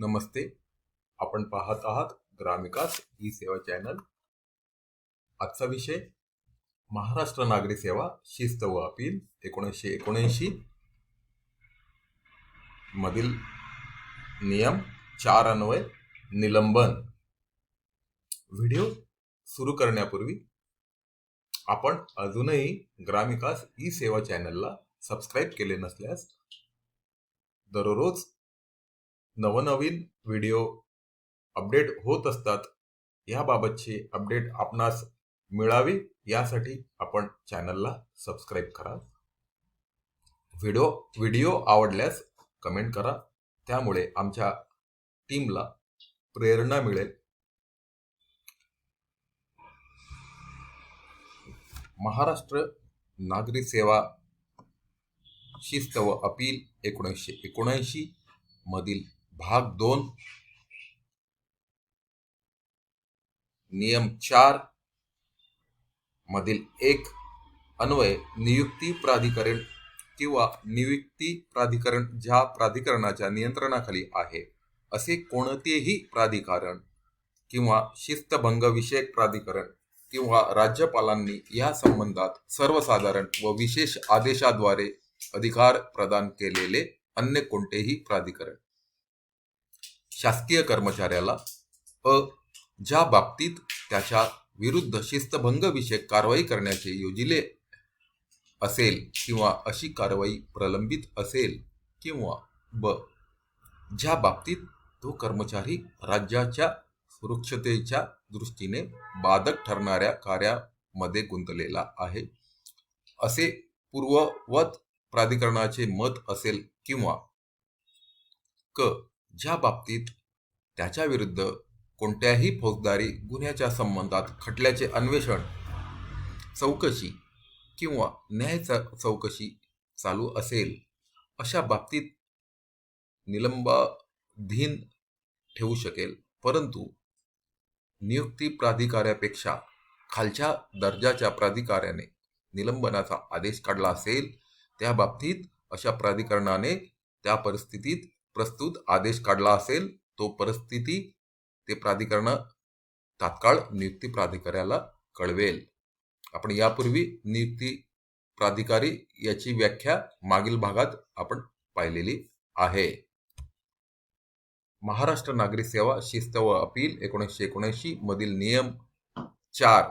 नमस्ते. आपण पाहत आहात ग्रामिकास ई सेवा चॅनल. आजचा विषय महाराष्ट्र नागरी सेवा शिस्त व अपील एकोणीसशे एकोणऐंशी मधील नियम चार अन्वय निलंबन. व्हिडिओ सुरू करण्यापूर्वी आपण अजूनही ग्रामिकास ई सेवा चॅनलला सबस्क्राईब केले नसल्यास दररोज नवनवीन व्हिडिओ अपडेट होत असतात याबाबतची अपडेट आपणास मिळावी यासाठी आपण चॅनलला सबस्क्राईब करा. व्हिडिओ व्हिडिओ आवडल्यास कमेंट करा त्यामुळे आमच्या टीमला प्रेरणा मिळेल. महाराष्ट्र नागरी सेवा शिस्त व अपील एकोणीसशे एकोणऐंशी मधील भाग दोन. नियम चार. मधील एक अन्वय नियुक्ती प्राधिकरण किंवा नियुक्ती प्राधिकरण ज्या प्राधिकरणाच्या नियंत्रणाखाली आहे असे कोणतेही प्राधिकरण किंवा शिस्तभंग विषयक प्राधिकरण किंवा राज्यपालांनी या संबंधात सर्वसाधारण व विशेष आदेशाद्वारे अधिकार प्रदान केलेले अन्य कोणतेही प्राधिकरण. शासकीय कर्मचाऱ्याला अ ज्या बाबतीत त्याच्या विरुद्ध शिस्तभंग विषयक कारवाई करण्याचे योजिले असेल किंवा अशी कारवाई प्रलंबित असेल किंवा ब ज्या बाबतीत तो कर्मचारी राज्याच्या सुरक्षतेच्या दृष्टीने बाधक ठरणाऱ्या कार्यामध्ये गुंतलेला आहे असे पूर्ववत प्राधिकरणाचे मत असेल किंवा क ज्या बाबतीत त्याच्या विरुद्ध कोणत्याही फौजदारी गुन्ह्याच्या संबंधात खटल्याचे अन्वेषण चौकशी किंवा न्याय चौकशी चालू असेल अशा बाबतीत निलंबाधीन ठेवू शकेल. परंतु नियुक्ती प्राधिकाऱ्यापेक्षा खालच्या दर्जाच्या प्राधिकाऱ्याने निलंबनाचा आदेश काढला असेल त्या बाबतीत अशा प्राधिकरणाने त्या परिस्थितीत प्रस्तुत आदेश काढला असेल तो परिस्थिती ते प्राधिकरण तात्काळ नियुक्ती प्राधिकाऱ्याला कळवेल. आपण यापूर्वी नियुक्ती प्राधिकारी याची व्याख्या मागील भागात आपण पाहिलेली आहे. महाराष्ट्र नागरी सेवा शिस्त व अपील एकोणीसशे एकोणऐंशी मधील नियम चार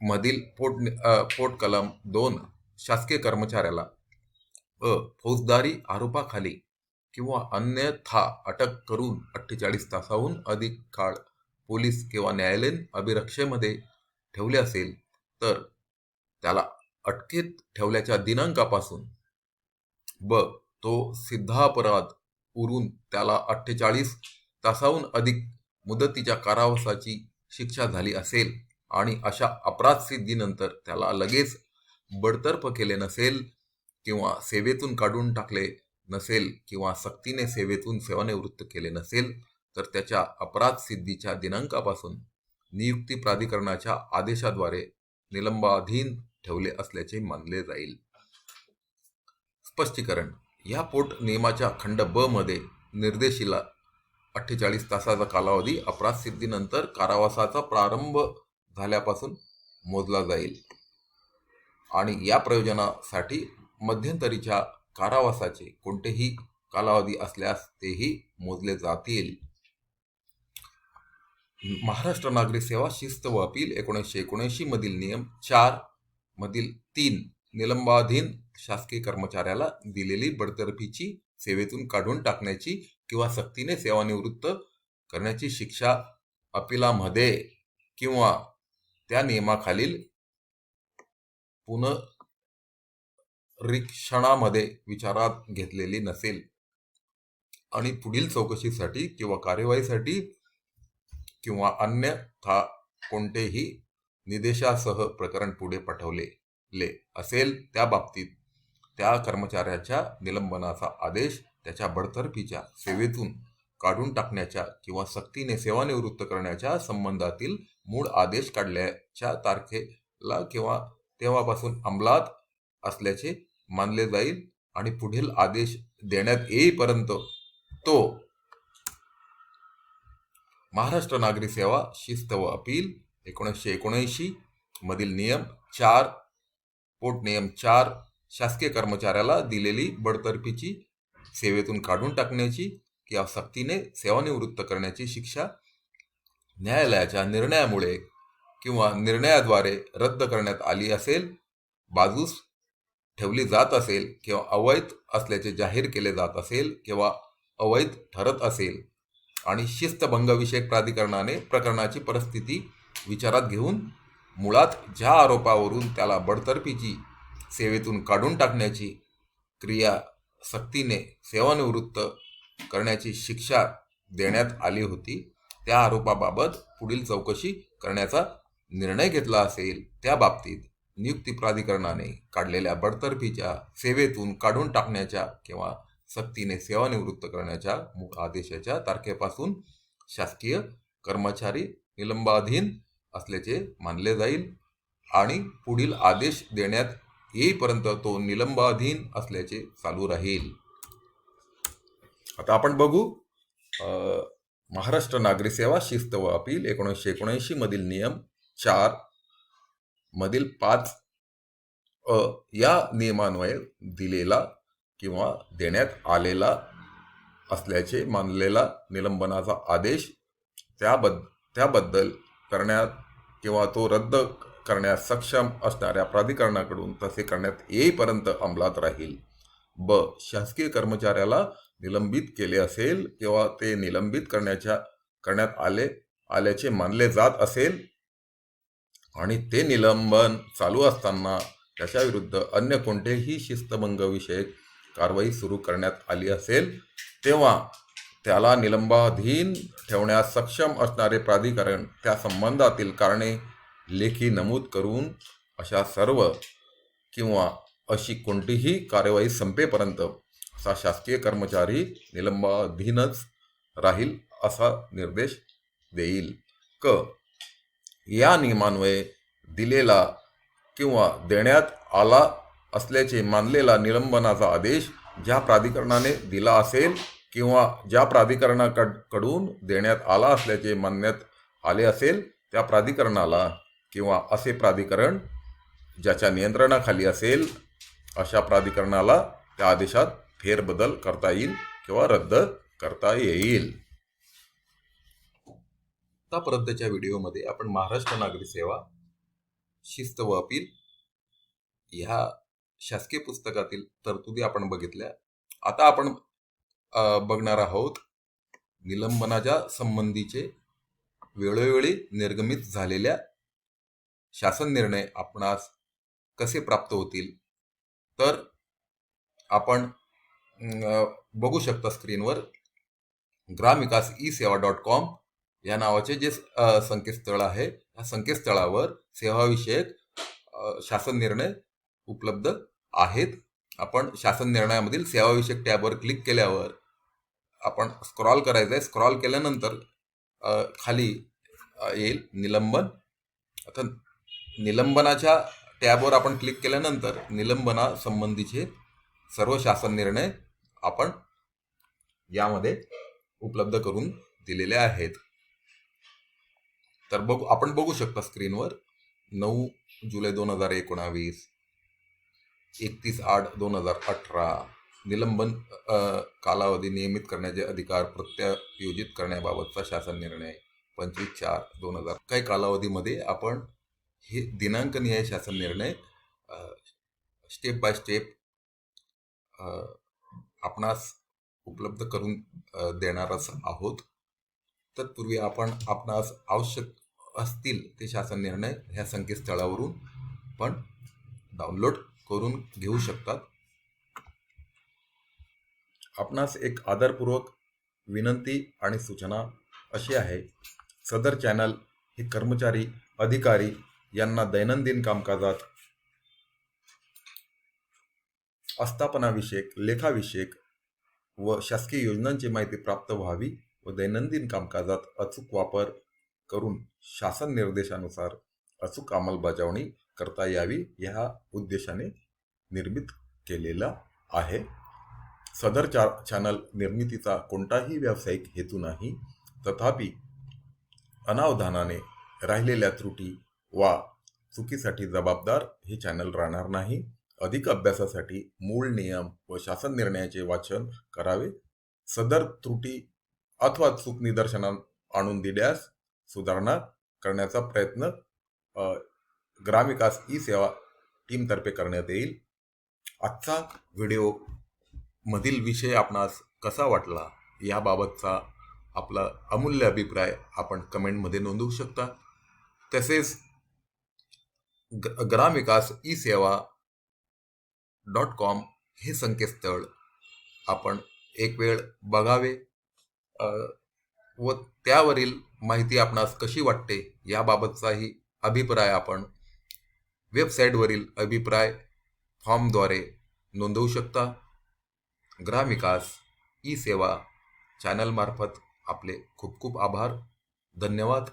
मधील पोट पोट कलम दोन शासकीय कर्मचाऱ्याला अ फौजदारी आरोपाखाली किंवा अन्यथा अटक करून अठ्ठेचाळीस तासाहून अधिक काळ पोलीस किंवा न्यायालयीन अभिरक्षेमध्ये ठेवले असेल तर त्याला अटकेत ठेवल्याच्या दिनांकापासून ब तो सिद्धापराध उरून त्याला अठ्ठेचाळीस तासाहून अधिक मुदतीच्या कारावासाची शिक्षा झाली असेल आणि अशा अपराध सिद्धीनंतर त्याला लगेच बडतर्फ केले नसेल किंवा सेवेतून काढून टाकले नसेल किंवा सक्तीने सेवेतून सेवानिवृत्त केले नसेल तर त्याच्या अपराध सिद्धीच्या दिनांकापासून नियुक्ती प्राधिकरणाच्या आदेशाद्वारे निलंबाधीन ठेवले असल्याचे मानले जाईल. स्पष्टीकरण. या पोट नियमाच्या खंड ब मध्ये निर्देशिला अठ्ठेचाळीस तासाचा कालावधी अपराध सिद्धीनंतर कारावासाचा प्रारंभ झाल्यापासून मोजला जाईल. आणि या प्रयोजनासाठी मध्यंतरीच्या कारावासाचे कोणतेही कालावधी असल्यास तेही मोजले जातील. महाराष्ट्र नागरी सेवा शिस्त व अपील एकोणीसशे एकोणऐंशी मधील नियम चार मधील तीन निलंबाधीन शासकीय कर्मचाऱ्याला दिलेली बडतर्फीची सेवेतून काढून टाकण्याची किंवा सक्तीने सेवानिवृत्त करण्याची शिक्षा अपिलामध्ये किंवा त्या नियमाखालील रिक्षणामध्ये विचारात घेतलेली नसेल. आणि पुढील चौकशीसाठी किंवा कार्यवाहीसाठी किंवा अन्यथा कोणतेही निदेशासह प्रकरण पुढे पाठवलेले असेल त्या बाबतीत त्या कर्मचाऱ्याच्या निलंबनाचा आदेश त्याच्या बडतर्फीच्या सेवेतून काढून टाकण्याच्या किंवा सक्तीने सेवानिवृत्त करण्याच्या संबंधातील मूळ आदेश काढल्याच्या तारखेला किंवा तेव्हापासून अंमलात असल्याचे मानले जाईल आणि पुढील आदेश देण्यात येईपर्यंत तो महाराष्ट्र नागरी सेवा शिस्त व अपील एकोणीसशे एकोणऐंशी मधील नियम चार पोट नियम चार शासकीय कर्मचाऱ्याला दिलेली बडतर्फीची सेवेतून काढून टाकण्याची किंवा सक्तीने सेवानिवृत्त करण्याची शिक्षा न्यायालयाच्या निर्णयामुळे किंवा निर्णयाद्वारे रद्द करण्यात आली असेल बाजूस ठेवली जात असेल किंवा अवैध असल्याचे जाहीर केले जात असेल किंवा अवैध ठरत असेल आणि शिस्तभंगविषयक प्राधिकरणाने प्रकरणाची परिस्थिती विचारात घेऊन मुळात ज्या आरोपावरून त्याला बडतर्फीची सेवेतून काढून टाकण्याची क्रिया सक्तीने सेवानिवृत्त करण्याची शिक्षा देण्यात आली होती त्या आरोपाबाबत पुढील चौकशी करण्याचा निर्णय घेतला असेल. त्या बाबतीत नियुक्ती प्राधिकरणाने काढलेल्या बडतर्फीच्या सेवेतून काढून टाकण्याच्या किंवा सक्तीने सेवानिवृत्त करण्याच्या मूळ आदेशाच्या तारखेपासून शासकीय कर्मचारी निलंबाधीन असल्याचे मानले जाईल आणि पुढील आदेश देण्यात येईपर्यंत तो निलंबाधीन असल्याचे चालू राहील. आता आपण बघू महाराष्ट्र नागरी सेवा शिस्त व अपील एकोणीसशे एकोणऐंशी मधील नियम चार मधील पाच अ या नियमान्वये दिलेला किंवा देण्यात आलेला असल्याचे मानलेला निलंबनाचा आदेश त्याबद्द त्याबद्दल करण्यात किंवा तो रद्द करण्यास सक्षम असणाऱ्या प्राधिकरणाकडून तसे करण्यात येईपर्यंत अंमलात राहील. ब. शासकीय कर्मचाऱ्याला निलंबित केले असेल किंवा ते निलंबित करण्याच्या करण्यात आले आल्याचे मानले जात असेल आणि ते निलंबन चालू असताना त्याच्याविरुद्ध अन्य कोणतेही शिस्तभंगविषयक कारवाई सुरू करण्यात आली असेल तेव्हा त्याला निलंबाधीन ठेवण्यास सक्षम असणारे प्राधिकरण त्या संबंधातील कारणे लेखी नमूद करून अशा सर्व किंवा अशी कोणतीही कार्यवाही संपेपर्यंत असा शासकीय कर्मचारी निलंबाधीनच राहील असा निर्देश देईल. क. या नियमान्वये दिलेला किंवा देण्यात आला असल्याचे मानलेला निलंबनाचा आदेश ज्या प्राधिकरणाने दिला असेल किंवा ज्या प्राधिकरणाकडून देण्यात आला असल्याचे मानण्यात आले असेल त्या प्राधिकरणाला किंवा असे प्राधिकरण ज्याच्या नियंत्रणाखाली असेल अशा प्राधिकरणाला त्या आदेशात फेरबदल करता येईल किंवा रद्द करता येईल. आत्तापर्यंतच्या व्हिडिओमध्ये आपण महाराष्ट्र नागरी सेवा शिस्त व अपील ह्या शासकीय पुस्तकातील तरतुदी आपण बघितल्या. आता आपण बघणार आहोत निलंबनाच्या संबंधीचे वेळोवेळी निर्गमित झालेल्या शासन निर्णय आपणास कसे प्राप्त होतील तर आपण बघू शकता स्क्रीनवर ग्रामविकास ई सेवा डॉट कॉम या नावाचे जे संकेतस्थळ आहे या संकेतस्थळावर सेवाविषयक शासन निर्णय उपलब्ध आहेत. आपण शासन निर्णयामधील सेवाविषयक टॅबवर क्लिक केल्यावर आपण स्क्रॉल करायचं आहे स्क्रॉल केल्यानंतर खाली येईल निलंबन. आता निलंबनाच्या टॅबवर आपण क्लिक केल्यानंतर निलंबनासंबंधीचे सर्व शासन निर्णय आपण यामध्ये उपलब्ध करून दिलेले आहेत. तर बघू आपण बघू शकता स्क्रीनवर. नऊ जुलै दोन हजार एकोणावीस एकतीस आठ दोन हजार अठरा. निलंबन कालावधी नियमित करण्याचे अधिकार प्रत्यायोजित करण्याबाबतचा शासन निर्णय. पंचवीस चार दोन हजार काही कालावधीमध्ये आपण हे दिनांकनीय शासन निर्णय स्टेप बाय स्टेप आपणास उपलब्ध करून देणारच आहोत. तत्पूर्वी आपण आपणास आवश्यक असतील ते शासन निर्णय ह्या संकेतस्थळावरून पण डाउनलोड करून घेऊ शकतात. आपणास एक आदरपूर्वक विनंती आणि सूचना अशी आहे सदर चॅनल हे कर्मचारी अधिकारी यांना दैनंदिन कामकाजात आस्थापनाविषयक लेखाविषयक व शासकीय योजनांची माहिती प्राप्त व्हावी व दैनंदिन कामकाजात अचूक वापर करून शासन निर्देशानुसार अचूक अंमलबजावणी करता यावी ह्या उद्देशाने निर्मित केलेला आहे. सदर चा चॅनल निर्मितीचा कोणताही व्यावसायिक हेतू नाही. तथापि अनावधानाने राहिलेल्या त्रुटी वा चुकीसाठी जबाबदार हे चॅनल राहणार नाही. अधिक अभ्यासासाठी मूळ नियम व शासन निर्णयाचे वाचन करावे. सदर त्रुटी अथवा चूक निदर्शनास आणून दिल्यास सुधारणा करण्याचा प्रयत्न ग्रामविकास ई सेवा टीमतर्फे करण्यात येईल. आजचा व्हिडिओ मधील विषय आपणास कसा वाटला याबाबतचा आपला अमूल्य अभिप्राय आपण कमेंटमध्ये नोंदवू शकता. तसेच ग- ग्रामविकास ई सेवा डॉट कॉम हे संकेतस्थळ आपण एक वेळ बघावे व त्यावरील माहिती आपणास कशी वाटते याबाबतचाही अभिप्राय आपण वेबसाईटवरील अभिप्राय फॉर्मद्वारे नोंदवू शकता. ग्रामविकास ई सेवा चॅनलमार्फत आपले खूप खूप आभार. धन्यवाद.